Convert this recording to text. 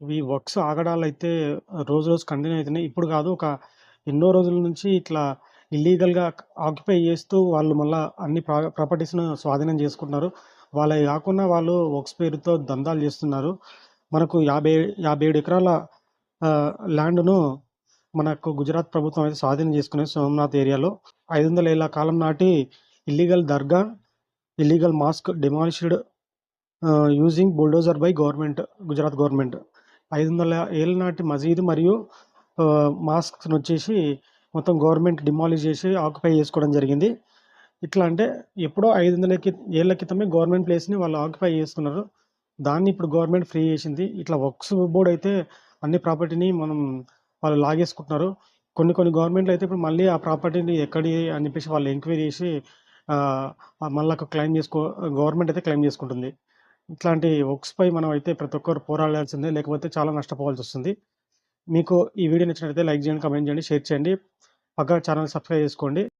ఈ వర్క్స్ ఆగడాలు అయితే రోజు రోజు కంటిన్యూ అవుతున్నాయి ఇప్పుడు కాదు ఒక ఎన్నో రోజుల నుంచి ఇట్లా ఇల్లీగల్‌గా ఆక్యుపై చేస్తూ వాళ్ళు మళ్ళీ అన్ని ప్రా ప్రాపర్టీస్‌ను స్వాధీనం చేసుకుంటున్నారు. వాళ్ళయి కాకుండా వాళ్ళు వర్క్స్ పేరుతో దందాలు చేస్తున్నారు. మనకు 50, 57 ఎకరాల ల్యాండ్‌ను మనకు గుజరాత్ ప్రభుత్వం అయితే స్వాధీనం చేసుకునే సోమనాథ్ ఏరియాలో. ఐదు వందల ఏళ్ళ కాలం నాటి illegal dargah, illegal mosque demolished using bulldozer by government Gujarat government. ఐదు వందల ఏళ్ళ నాటి మసీదు మరియు మాస్క్స్ని వచ్చేసి మొత్తం గవర్నమెంట్ డిమాలిష్ చేసి ఆక్యుపై చేసుకోవడం జరిగింది. ఇట్లా అంటే ఎప్పుడో ఐదు వందల ఏళ్ళ క్రితమే గవర్నమెంట్ ప్లేస్‌ని వాళ్ళు ఆక్యుపై చేసుకున్నారు. దాన్ని ఇప్పుడు గవర్నమెంట్ ఫ్రీ చేసింది. ఇట్లా వక్స్ బోర్డ్ అయితే అన్ని ప్రాపర్టీని మనం వాళ్ళు లాగేసుకుంటున్నారు. కొన్ని కొన్ని గవర్నమెంట్‌లు అయితే ఇప్పుడు మళ్ళీ ఆ ప్రాపర్టీని ఎక్కడి అని చెప్పేసి వాళ్ళు ఎంక్వైరీ చేసి మళ్ళీ క్లెయిమ్ చేసుకో గవర్నమెంట్ అయితే క్లెయిమ్ చేసుకుంటుంది. ఇట్లాంటి వర్క్స్‌పై మనం అయితే ప్రతి ఒక్కరు పోరాడాల్సిందే. లేకపోతే చాలా నష్టపోవాల్సి వస్తుంది మీకు ఈ వీడియో నచ్చినట్లయితే లైక్ చేయండి, కమెంట్ చేయండి, షేర్ చేయండి. పక్కా ఛానల్ సబ్స్క్రైబ్ చేసుకోండి.